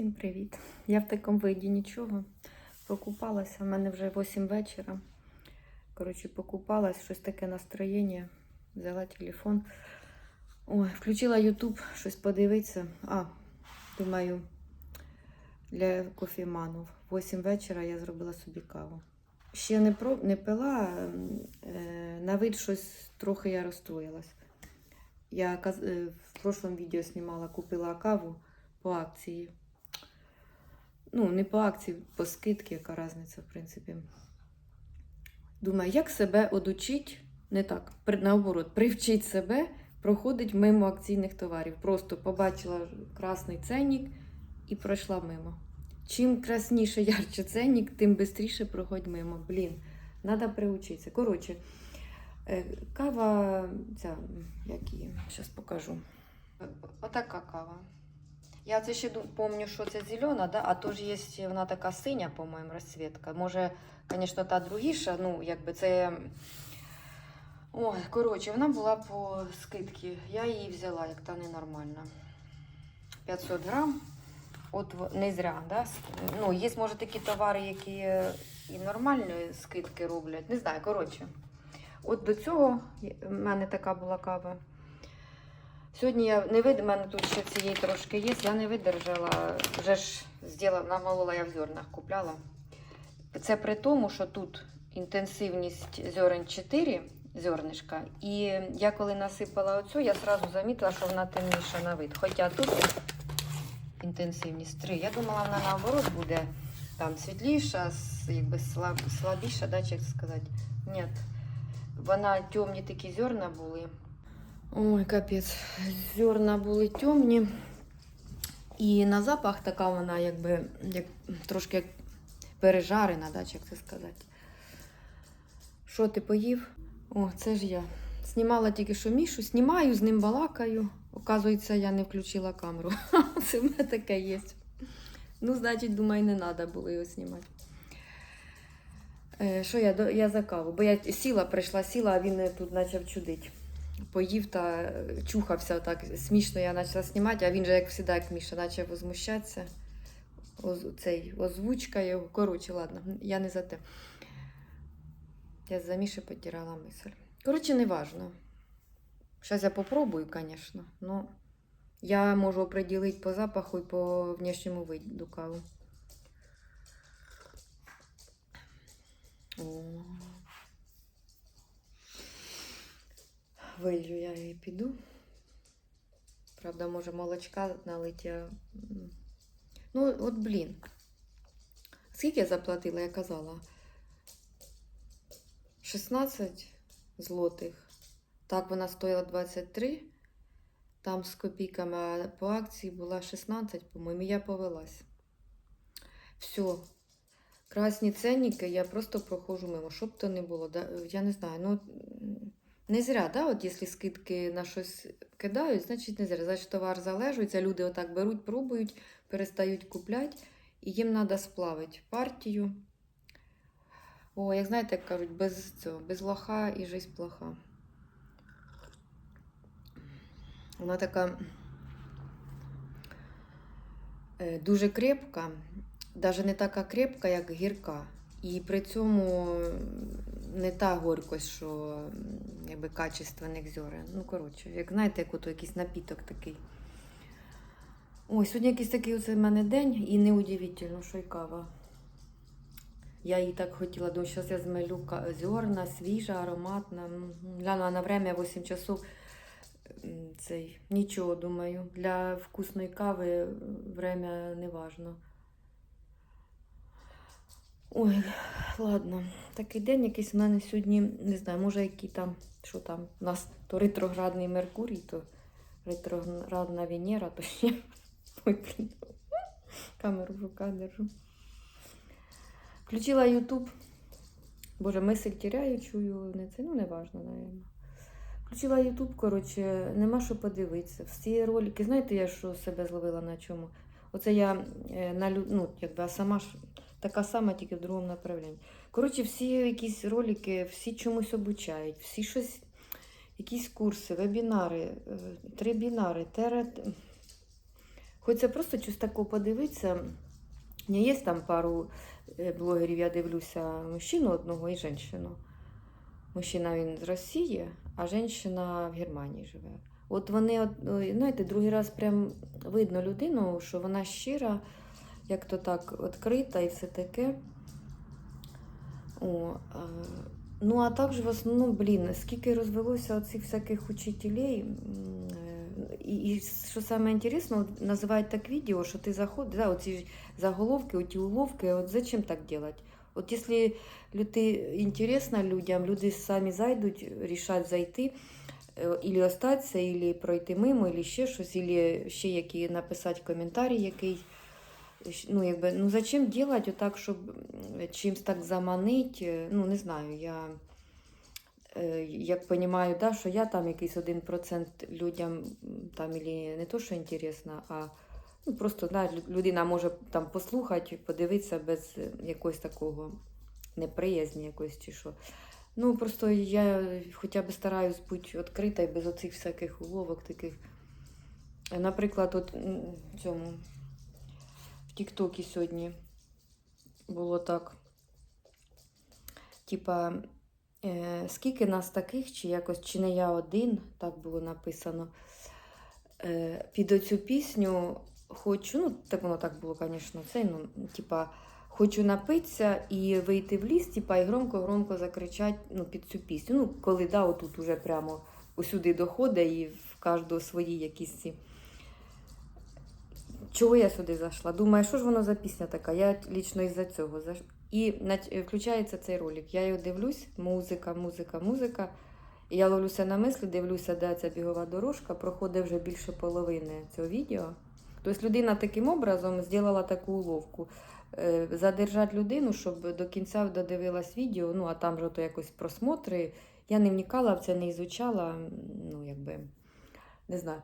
Всім привіт! Я в такому виді нічого. Покупалася. У мене вже 8 вечора. Коротше, покупалась, щось таке настроєння. Взяла телефон. Ой, включила YouTube, щось подивитися. А, думаю, для кофеманів. 8 вечора я зробила собі каву. Ще не, про, не пила, е, на вид щось трохи я розстроїлась. Я е, в прошлому відео знімала, купила каву по акції. Ну, не по акції, по скидці, яка різниця, в принципі. Думаю, як себе одучить, не так, наоборот, привчить себе проходить мимо акційних товарів. Просто побачила красний ценник і пройшла мимо. Чим красніше, ярче ценник, тим швидше проходь мимо. Блін, треба приучитися. Коротше, е, кава, ця, як її, зараз покажу. Отака кава. Я це ще пам'ятаю, що це зелена, да? а то ж є вона така синя, по-моєму, розцвітка. Може, звісно, та другіша, ну, якби це. Ой, коротше, вона була по скидці. Я її взяла, як та ненормальна. 500 грам. От не зря, да? Ну, є, може, такі товари, які і нормальні скидки роблять. Не знаю, коротше. От до цього в мене така була кава. Сьогодні я не вид... Мене тут ще цієї трошки є. Я не видержала. Вже ж зробила, намолола я в зернах, купляла. Це при тому, що тут інтенсивність зерен 4 зернишка. І я коли насипала оцю, я одразу замітила, що вона темніша на вид. Хоча тут інтенсивність 3. Я думала, вона наоборот буде там світліша, якби слаб... слабіша, да, як сказати. Ні. Вона темні такі зерна були. Ой, капець. Зерна були темні. І на запах така вона, якби, як, трошки пережарена, да, як це сказати. Що ти поїв? О, це ж я. Знімала тільки що Мішу, знімаю, з ним балакаю. Оказується, я не включила камеру. Це в мене таке є. Ну, значить, думаю, не треба було його знімати. Е, Що я, я за каву? Бо я сіла, прийшла, сіла, а він тут почав чудити. Поїв та чухався так смішно, я почала знімати, а він же, як завжди, як Міша, почав возмущатися. Оз, цей, озвучка його. Коротше, ладно, я не за те. Я за Міші потеряла мисль. Коротше, не важно. Зараз я попробую, звісно, но я можу определити по запаху і по внешньому виду каву. Вилью я і піду. Правда, може молочка налить. я, м. Ну, от блін. Скільки я заплатила, я казала? 16 злотих. Так, вона стоїла 23. Там з копійками, а по акції була 16, по-моєму, я повелась. Все. Красні ценники, я просто проходжу мимо. Щоб то не було. Я не знаю. Ну, не зря, да? От якщо скидки на щось кидають, значить не зря. Значить товар залежується, люди отак беруть, пробують, перестають купляти, і їм треба сплавити партію. О, як знаєте, як кажуть, без цього, без лоха і жизнь плоха. Вона така е, дуже крепка, навіть не така крепка, як гірка. І при цьому не та горькость, що якби качественних зерен. Ну, коротше, як знаєте, як ото якийсь напіток такий. Ой, сьогодні якийсь такий в мене день, і неудивительно, що й кава. Я її так хотіла, думаю, зараз я змелю зерна, свіжа, ароматна. Глянула на время 8 часов. Цей, нічого, думаю. Для вкусної кави время не важно. Ой, ладно. Такий день якийсь у мене сьогодні, не знаю, може, який там, що там, у нас то ретроградний Меркурій, то ретроградна Венера, то ще. Ой. Камеру в руках держу. Включила YouTube. Боже, мисль теряю, чую, не це, ну не важно, наверное. Включила YouTube, коротше, нема що подивитися. Всі ролики, знаєте, я що себе зловила на чому? Оце я е, на ну, якби сама ж така сама, тільки в другому направлінні. Коротше, всі якісь ролики, всі чомусь обучають, всі щось, якісь курси, вебінари, е, трибінари, терет. Хочеться просто щось такого подивитися. У є там пару е, блогерів, я дивлюся мужчину одного і жінку. Мужчина він з Росії, а жінка в Германії живе. От вони, знаєте, другий раз прям видно людину, що вона щира, як то так відкрита і все таке. О, е, ну, а також в основному, блін, скільки розвелося оцих всяких учителей. е, І, і що саме інтересно, називають так відео, що ти заходиш, да, оці заголовки, оті уловки, от зачем так делать? От якщо люди, інтересно людям, люди самі зайдуть, рішать зайти, е, ілі остатися, ілі пройти мимо, ілі ще щось, ілі ще які написати коментарі якийсь. Ну, якби, ну зачем делать отак, щоб м, чимсь так заманить? Е, Ну, не знаю, я е, як розумію, да, що я там якийсь один процент людям там ілі не то, що інтересно, а ну, просто да, людина може там послухати, подивитися без е, якогось такого неприязні якоїсь чи що. Ну, просто я хоча б стараюсь бути відкрита і без оцих всяких уловок таких. Наприклад, от цьому в Тіктокі сьогодні було так. Типа, е, скільки нас таких, чи якось, чи не я один, так було написано. Е, під оцю пісню хочу, ну, так воно так було, звісно, це, ну, типа, хочу напитися і вийти в ліс, типа, і громко-громко закричати ну, під цю пісню. Ну, коли да, отут уже прямо усюди доходить і в кожного свої якісь ці. Чого я сюди зайшла? Думаю, що ж воно за пісня така? Я лічно із-за цього зайшла. І включається цей ролик. Я його дивлюсь, музика, музика, музика. І я ловлюся на мислі, дивлюся, де ця бігова дорожка, проходить вже більше половини цього відео. Тобто людина таким образом зробила таку уловку. Е, Задержати людину, щоб до кінця додивилась відео, ну а там же то якось просмотри. Я не вникала в це, не ізучала, ну якби не знаю.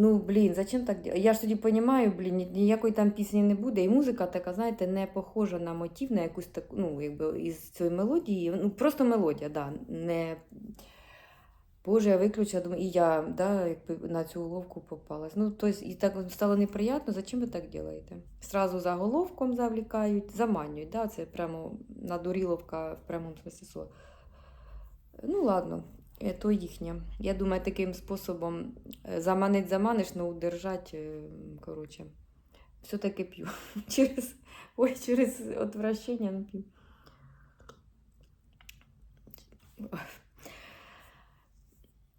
Ну, блін, зачем так? Я ж тоді розумію, блін, ніякої там пісні не буде. І музика така, знаєте, не похожа на мотив, на якусь таку, ну, якби із цієї мелодії. Ну, просто мелодія, да. Не... Боже, я виключила, думаю, і я да, якби на цю уловку попалась. Ну, тобто, і так стало неприємно, зачем ви так робите? Сразу заголовком завлікають, заманюють. Да? Це прямо надуріловка в прямому смислі слова. Ну, ладно, то їхнє. Я думаю, таким способом е, заманить заманиш, но удержать, е, коротше. Все-таки п'ю. Через, ой, через отвращення не п'ю.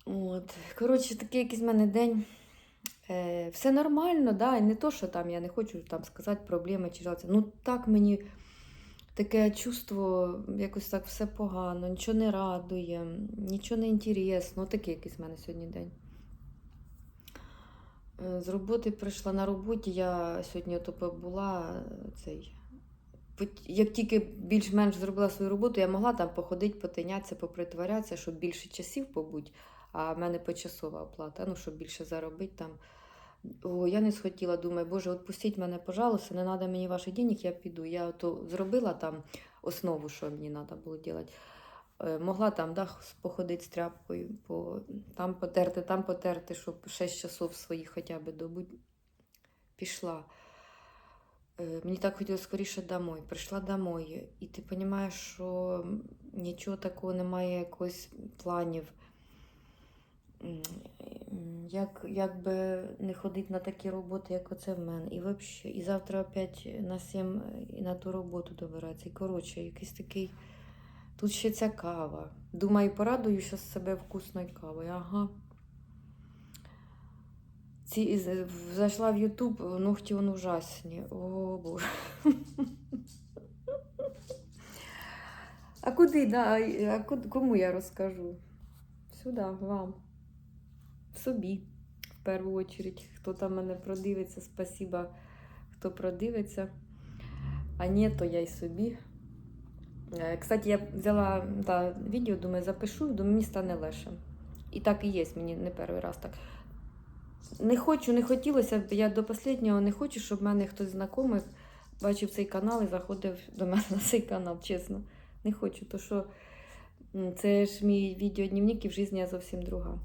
От. Коротше, такий якийсь в мене день. Е, все нормально, да, і не то, що там я не хочу там сказати проблеми чи жалці. Ну так мені таке чувство, якось так все погано, нічого не радує, нічого не інтересно. Такий якийсь в мене сьогодні день. Е, З роботи прийшла на роботі, я сьогодні ото побула е, цей. Як тільки більш-менш зробила свою роботу, я могла там походити, потинятися, попритворятися, щоб більше часів побути, а в мене почасова оплата, ну, щоб більше заробити там. О, я не схотіла, думаю, боже, відпустіть мене, пожалуйста, не треба мені ваших денег, я піду. Я то зробила там основу, що мені треба було робити. Е, Могла там да, походити з тряпкою, по, там потерти, там потерти, щоб 6 часов своїх хоча б добути. Пішла. Е, Мені так хотілося скоріше домой. Прийшла домой. І ти розумієш, що нічого такого немає, якось планів. Як, як би не ходити на такі роботи, як оце в мене. І взагалі, і завтра опять на 7 і на ту роботу добиратися. І коротше, якийсь такий. Тут ще ця кава. Думаю, порадую зараз себе вкусною кавою. Ага. Ці, зайшла в Ютуб, ногті вон ужасні. О, Боже. А куди, да, а кому я розкажу? Сюди, вам. Собі. В першу чергу, хто там мене продивиться, спасіба, хто продивиться. А ні, то я й собі. Е, Кстати, я взяла да, відео, думаю, запишу, думаю, мені стане легше. І так і є, мені не перший раз так. Не хочу, не хотілося я до останнього не хочу, щоб мене хтось знайомий бачив цей канал і заходив до мене на цей канал, чесно. Не хочу, то що це ж мій відеодневник і в житті я зовсім друга.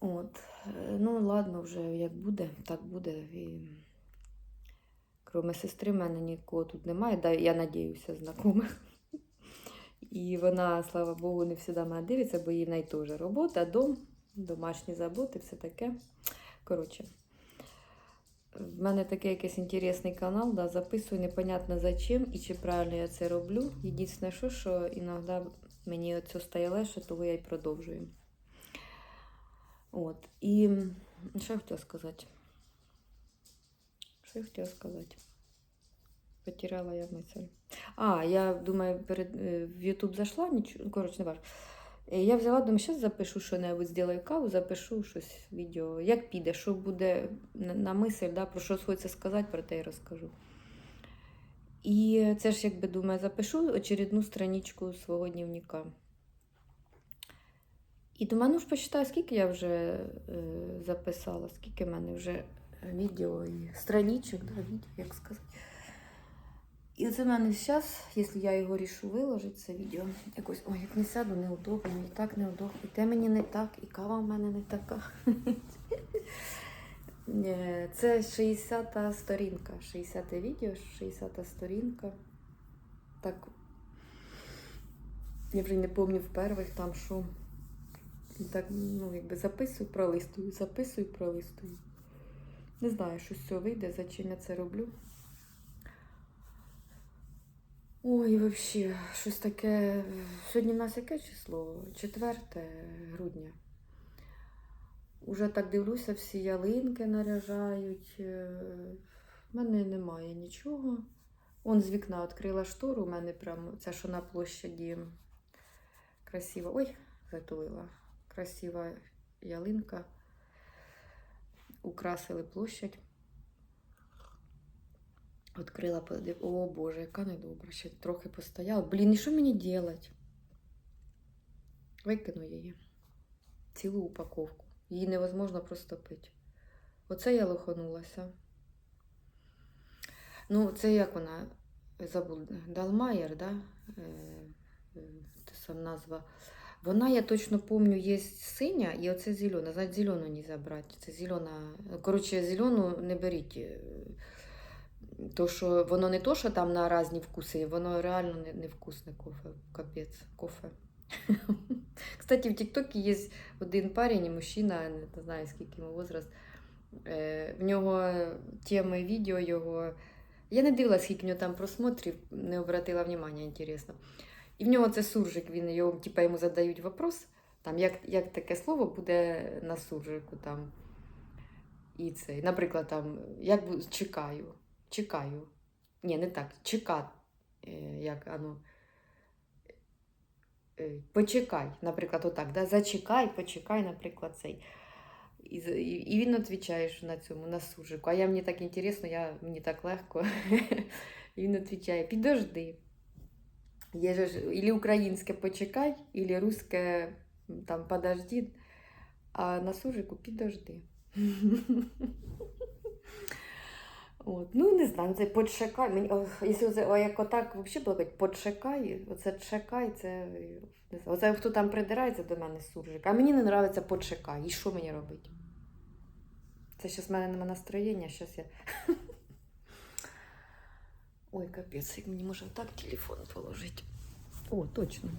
От. Е, Ну, ладно, вже як буде, так буде. І... Кроме сестри, в мене нікого тут немає, я надіюся, знайомих. І вона, слава Богу, не завжди мене дивиться, бо їй теж робота, дом, домашні заботи, все таке. Коротше, в мене такий якийсь інтересний канал, да, записую непонятно за чим і чи правильно я це роблю. Єдине, що, що іноді мені це стає легше, того я й продовжую. От. І що я хотіла сказати? Що я хотіла сказати? Потеряла я мисль. А, я думаю, перед, е, в YouTube зайшла, нічого, ну, коротше, не важко. Я взяла, думаю, зараз запишу що-небудь, зроблю каву, запишу щось відео. Як піде, що буде на, мисль, да, про що хочеться сказати, про те й розкажу. І це ж, якби думаю, запишу очередну страничку свого дневника. І думаю, ну ж почитаю, скільки я вже е, записала, скільки в мене вже відео і страничок, да, відео, як сказати. І оце в мене зараз, якщо я його рішу виложити, це відео, якось, ой, як не сяду, неудобно, і так неудобно, і те мені не так, і кава в мене не така. Е, Це 60-та сторінка, 60-те відео, 60-та сторінка. Так, я вже не пам'ятаю в перших там що. Так, ну, якби записую, пролистую, записую, пролистую. Не знаю, що з цього вийде, за чим я це роблю. Ой, взагалі, щось таке. Сьогодні в нас яке число? 4 грудня. Уже так дивлюся, всі ялинки наряжають. Е, В мене немає нічого. Он з вікна відкрила штору, у мене прямо це, що на площаді красива. Ой, затулила. Красива ялинка. Украсили площадь. Відкрила, подив... О Боже, яка недобра. Ще трохи постояла. Блін, і що мені робити? Викину її. Цілу упаковку. Її невозможно просто пити. Оце я лоханулася. Ну, це як вона забула. Далмайер, да? Е, е, Це сам назва. Вона, я точно пам'ятаю, є синя і оце зелена. Знаєте, зелену не забрати. Це зелена. Коротше, зелену не беріть. е, То, що воно не то, що там на різні вкуси, воно реально не, не вкусне кофе. Капець, кофе. Кстати, в Тіктокі є один парень, мужчина, не знаю скільки йому возраст. Е, В нього теми відео його. Я не дивилась, скільки в нього там просмотрів, не обратила внимання, інтересно. І в нього це суржик, він його, типа, йому задають вопрос, там, як, як таке слово буде на суржику. Там. І це, наприклад, там, як чекаю, чекаю. Ні, не так, чекати, як оно. Е, Почекай, наприклад, отак, да? зачекай, почекай, наприклад, цей. І, і він відповідає на цьому, на суржику. А я мені так інтересно, я, мені так легко. І він відповідає, підожди. Є ж ілі українське почекай, ілі руське там подожди, а на суржику підожди. От. Ну, не знаю, це почекай. Мені, о, якщо це, о, як отак взагалі казати, почекай, оце чекай, це не знаю. Оце хто там придирається до мене суржик. А мені не подобається почекай. І що мені робити? Це зараз в мене нема настроєння, зараз я. Ой, капець, як мені може так телефон положити. О, точно.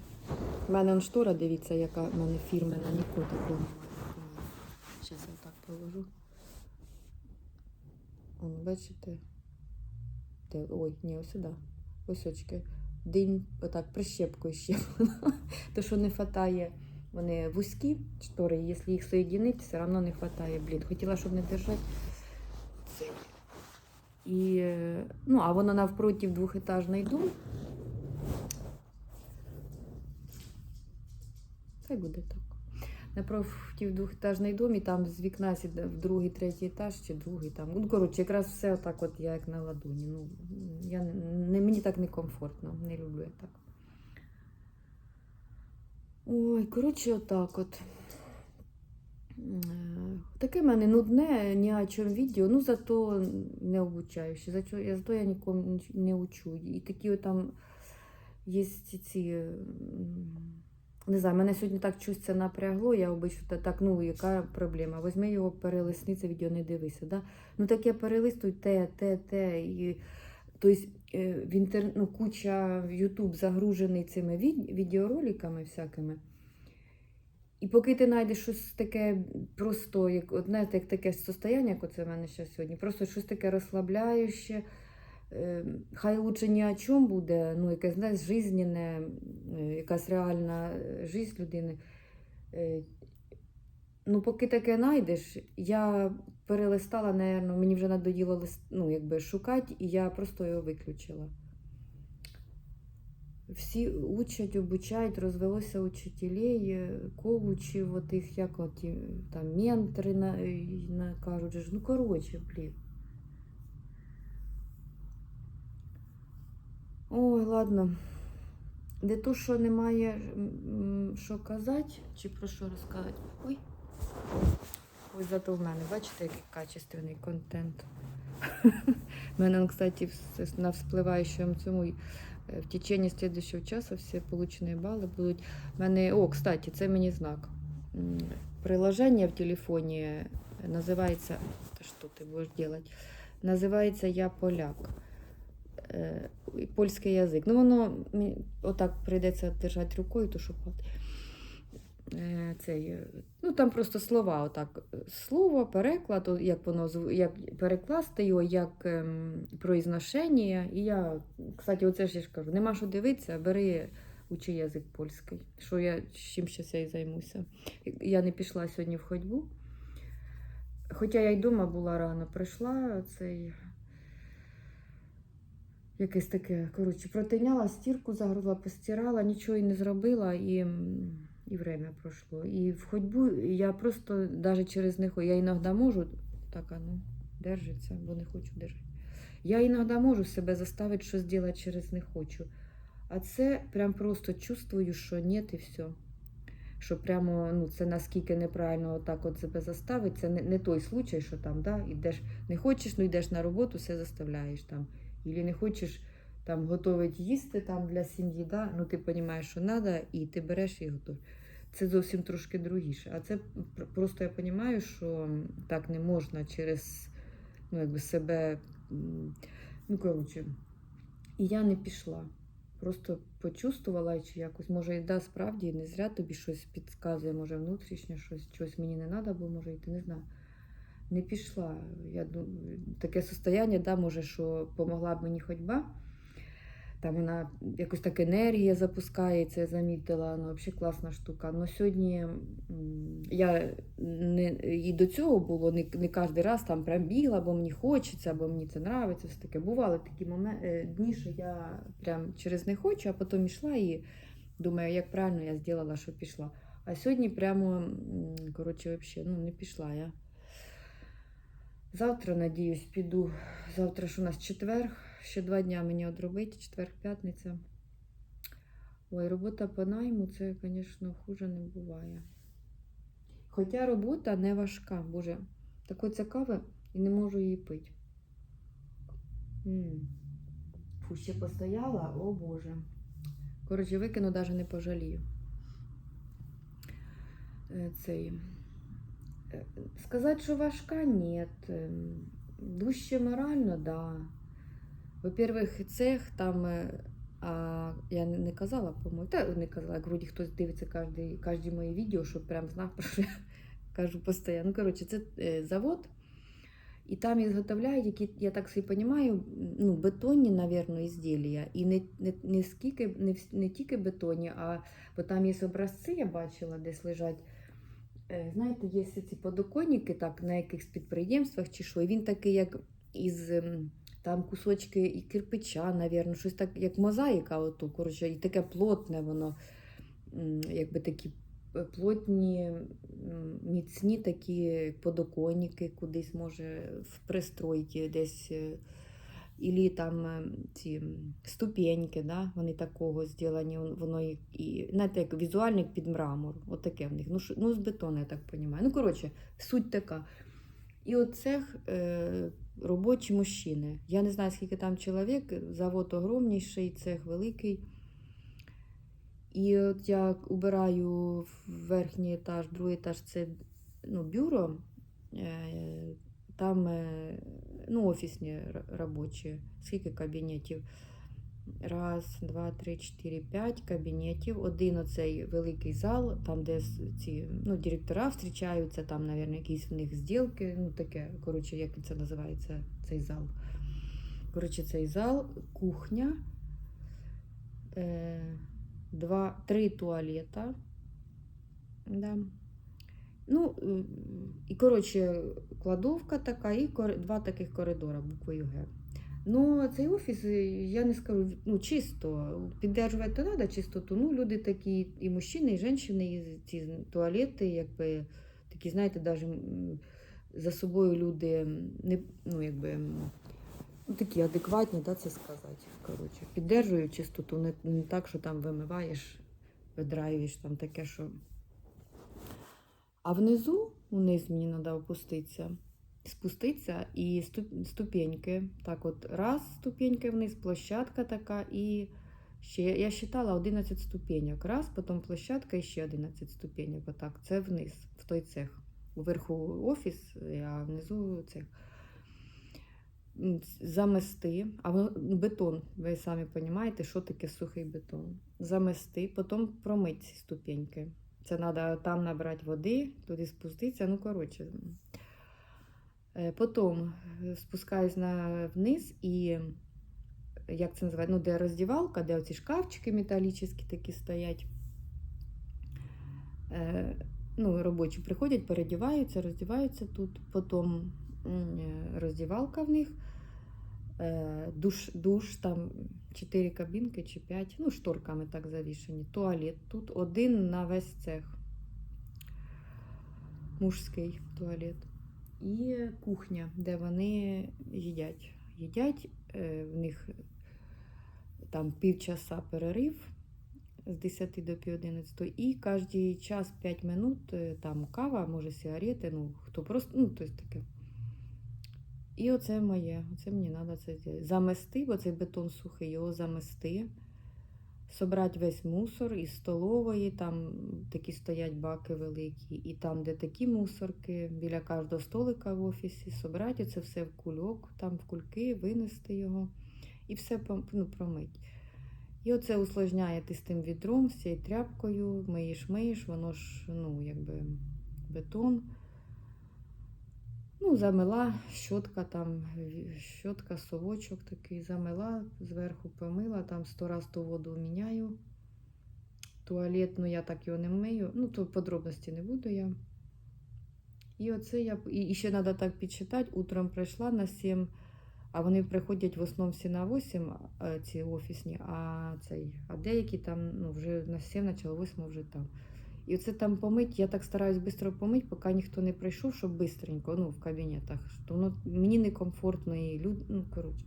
У мене он штора, дивіться, яка в мене фірмена, нікого такого. Зараз я так положу. Он, бачите? Де? Ой, ні, ось сюди. Ось очки. День, отак, прищепкою щеплено. То, що не вистачає, вони вузькі штори, якщо їх соєдинити, все одно не вистачає. Блін, хотіла, щоб не держати. І, ну, а воно навпроти двохетажний дом. Хай буде так. Напроти двохетажний дом, і там з вікна в другий, третій етаж чи другий там. Ну, коротше, якраз все отак, от я як на ладоні. Ну, я, не, мені так не комфортно, не люблю я так. Ой, коротше, отак от. Таке в мене нудне, ні о чому відео, ну зато не обучаюче. Зато, я- зато я нікому не учу. І такі там є ці Не знаю, мене сьогодні так це напрягло, я обично так, ну яка проблема? Возьми його, перелисни це відео, не дивися. Да? Ну так я перелистую те, те, те. І, тобто в інтер... ну, куча Ютуб загружений цими від... відеороликами всякими. І поки ти знайдеш щось таке просто, як, знаєте, як таке состояння, як оце в мене ще сьогодні, просто щось таке розслабляюще. Е, Хай лучше ні о чому буде, ну, якесь знаєш, жизненне, е, якась реальна е, життя людини. Е, Ну, поки таке знайдеш, я перелистала, наверно, мені вже надоїло ну, якби, шукати, і я просто його виключила. Всі учать, обучають, розвелося учителей, е, коучів, отих, як оті, там, ментори на, на, кажуть, ну, коротше, блін. Ой, ладно. Не то, що немає що казати, чи про що розказати. Ой. Ось зато в мене, бачите, який качественний контент. У мене, кстати, на вспливаючому цьому е, в течение следующего часу всі получені бали будуть. Мене, о, кстати, це мені знак. Приложення в телефоні називається. Що ти будеш робити? Називається Я поляк. І Польський язик. Ну, воно отак прийдеться держати рукою, то що цей, е, ну там просто слова, отак. е, Слово, переклад, як воно як перекласти його, як ем, произношення. І я, кстати, оце ж я ж кажу, нема що дивитися, бери учи язик польський. Що я чим ще і займуся. Я не пішла сьогодні в ходьбу. Хоча я й вдома була рано, прийшла цей. Якесь таке, коротше, протиняла, стірку загрузла, постирала, нічого і не зробила, і, і время пройшло. І в ходьбу я просто навіть через них, я іноді можу, так, а ну, держиться, бо не хочу держати. Я іноді можу себе заставити щось зробити через не хочу. А це прям просто чувствую, що ні, і все. Що прямо ну, це наскільки неправильно отак от себе заставити. Це не, не той случай, що там, да, ідеш, не хочеш, ну йдеш на роботу, все заставляєш там. Ілі не хочеш там готувати їсти там для сім'ї, да? ну ти розумієш, що треба, і ти береш і готуєш. Це зовсім трошки другіше. А це просто я розумію, що так не можна через ну, якби себе. Ну, коротше, і я не пішла. Просто почувствувала, чи якось, може, і да, справді не зря тобі щось підказує, може, внутрішнє щось, чогось мені не треба, бо може йти, не знаю. Не пішла. Я думаю, таке состояння, да, може, що помогла б мені ходьба. Там вона якось так енергія запускається, я замітила. Ну, взагалі класна штука. Ну сьогодні я не, і до цього було не, не кожен раз там прям бігла, бо мені хочеться, бо мені це подобається. Все таке. Бували такі моменти, дні, що я прям через не хочу, а потім йшла і думаю, як правильно я зробила, що пішла. А сьогодні прямо, коротше, взагалі, ну, не пішла я. Завтра, надіюсь, піду. Завтра ж у нас четвер, ще два дня мені одробити, четвер, п'ятниця. Ой, робота по найму, це, звісно, хуже не буває. Хоча робота не важка, боже, таке цікаве і не можу її пити. Фу, ще постояла, о Боже. Коротше, викину, навіть не пожалію. Е, Цей. Е, Сказати, що важка, ні. Дужче морально, да. Во-первых, цех там, е, а, я не, казала, по-моєму, та не казала, вроді хтось дивиться кожні, кожні мої відео, щоб прям знав, про що я кажу постійно. Ну, коротше, це е, завод, і там ізготовляють, які, я так собі розумію, ну, бетонні, мабуть, ізділля. І не, не, не, скільки, не, не тільки бетонні, а бо там є образці, я бачила, десь лежать. Е, Знаєте, є ці подоконники так, на якихось підприємствах чи що, і він такий, як із там кусочки і кирпича, навірно, щось так, як мозаїка, ото, коротше, і таке плотне воно, якби такі е, плотні, міцні такі подоконники кудись може в пристройки десь. е, Ілі там е, ці ступеньки, да, вони такого зроблені, воно і, і знаєте, як візуальник під мрамор. Отаке в них. Ну, шо- ну з бетону, я так розумію. Ну, коротше, суть така. І от цех е, робочі мужчини. Я не знаю, скільки там чоловік, завод огромніший, цех великий. І от я убираю верхній етаж, другий етаж це ну, бюро, е, там е, ну, офісні робочі. Скільки кабінетів? Раз, два, три, чотири, п'ять кабінетів. Один оцей великий зал, там, де ці ну, директора зустрічаються, там, мабуть, якісь в них зділки, ну таке, коротше, як це називається, цей зал. Коротше, цей зал, кухня, е, два, три туалета. Да. Ну, і, коротше, кладовка така, і два таких коридора буквою Г. Ну, цей офіс, е, я не скажу, ну, чисто. Піддержувати то треба чистоту. Ну, люди такі, і мужчини, і жінки, і ці туалети, якби такі, знаєте, навіть за собою люди не, ну, якби, ну, такі адекватні, да, це сказати. Коротше, піддержують чистоту, не, не так, що там вимиваєш, видраюєш там таке, що. А внизу, вниз мені треба опуститися, спуститися і ступ- ступеньки. Так, от раз ступеньки вниз, площадка така, і ще я вважала 11 ступеньок. Раз, потім площадка і ще 11 ступеньок. Отак, це вниз, в той цех. Уверху офіс, а внизу цех. Замести, а бетон, ви самі розумієте, що таке сухий бетон. Замести, потім промити ці ступеньки. Це треба там набрати води, туди спуститися. Ну, коротше. Е, Потім е, спускаюсь на вниз і як це називається, ну, де роздівалка, де оці шкафчики металічні такі стоять. Е, Ну, робочі приходять, передіваються, роздіваються тут. Потім роздівалка в них, душ, душ, там 4 кабінки чи 5, ну, шторками так завішені. Туалет тут один на весь цех. Мужський туалет. І кухня, де вони їдять. Їдять, е, в них там півчаса перерив з 10 до пів 11, і кожен час 5 минут е, там кава, може сигарети, ну хто просто, ну тобто таке. І оце моє, оце мені треба це. Замести, бо цей бетон сухий, його замести, собрати весь мусор із столової, там такі стоять баки великі, і там, де такі мусорки, біля кожного столика в офісі, собрати це все в кульок, там в кульки, винести його і все ну, промить. І оце усложняє ти з тим відром, з цією тряпкою, миєш, миєш, воно ж, ну, якби бетон. Ну, замила, щотка там, щотка, совочок такий, замила, зверху помила, там сто раз ту воду міняю. Туалет, ну я так його не мию. Ну, то подробності не буду я. І оце я. І, ще треба так підсчитати. Утром прийшла на 7, а вони приходять в основному всі на 8, ці офісні, а цей, а деякі там ну, вже на 7, начало 8 вже там. І оце там помить, я так стараюсь швидко помити, поки ніхто не прийшов, щоб швидко, ну, в кабінетах. То воно мені некомфортно і люд... ну, коротше.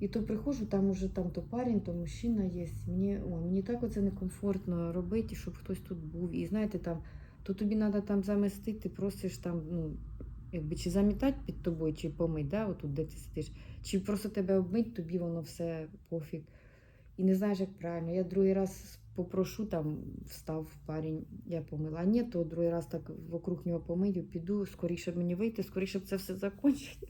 І то приходжу, там уже там то парень, то мужчина є. Мені, о, мені так оце некомфортно робити, щоб хтось тут був. І знаєте, там, то тобі треба там замести, ти просиш там, ну, якби чи замітати під тобою, чи помить, да, отут, де ти сидиш, чи просто тебе обмить, тобі воно все пофіг. І не знаєш, як правильно. Я другий раз попрошу, там встав парень, я помила. А ні, то другий раз так вокруг нього помию, піду, скоріше б мені вийти, скоріше б це все закінчити.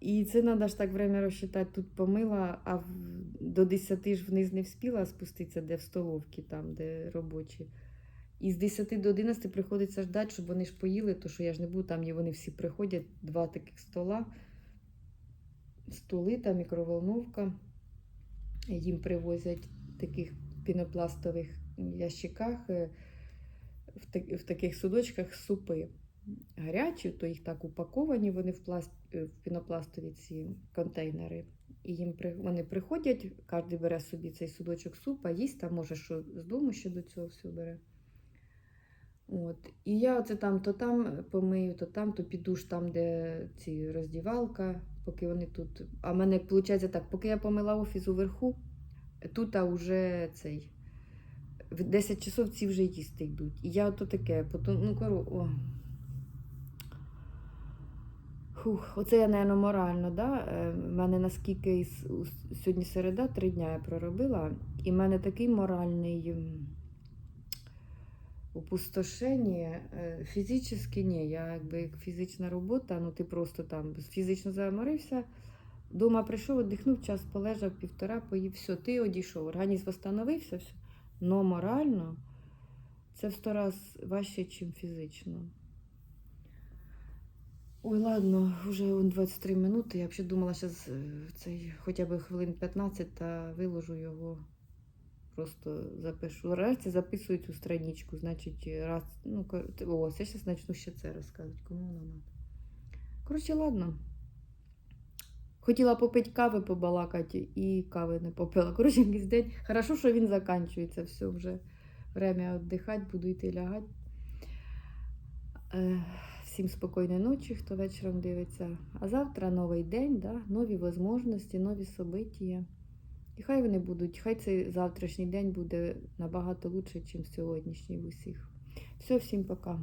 І це треба ж так время розчитати. Тут помила, а до 10 ж вниз не вспіла спуститися, де в столовці, там, де робочі. І з 10 до 11 приходиться ждати, щоб вони ж поїли, то що я ж не буду, там є вони всі приходять, два таких стола, столи та мікроволновка. Їм привозять в таких пінопластових ящиках, е, в, так, в таких судочках супи гарячі, то їх так упаковані, вони в, пласт, е, в пінопластові ці контейнери. І їм вони приходять, кожен бере собі цей судочок супа, їсть, там може, що з дому ще до цього все бере. От. І я оце там то там помию, то там, то піду ж там, де ці роздівалка, поки вони тут. А в мене виходить так, поки я помила офіс уверху, тут а вже цей. В 10 часов ці вже їсти йдуть. І я ото таке, потім, ну кору, о. Фух, оце я, напевно, морально, да? Е, в мене наскільки сьогодні середа, три дня я проробила, і в мене такий моральний опустошення. Е, Фізично ні. Я якби як фізична робота, ну ти просто там фізично заморився. Дома прийшов, віддихнув, час полежав, півтора, поїв, все, ти одійшов, організм встановився, все. Но морально це в сто раз важче, ніж фізично. Ой, ладно, вже 23 минути. Я взагалі думала, що цей хоча б хвилин 15 та виложу його. Просто запишу. Раз записую цю страничку, значить, раз. Ну, о, я зараз почну ще це розказувати, кому воно треба. Коротше, ладно. Хотіла попити кави, побалакати, і кави не попила. Коротше, якийсь день. Хорошо, що він закінчується. Все, вже время віддихати, буду йти лягати. Е, Всім спокійної ночі, хто вечором дивиться. А завтра новий день, да? нові можливості, нові события. І хай вони будуть, хай цей завтрашній день буде набагато лучше, ніж сьогоднішній в усіх. Все, всім пока.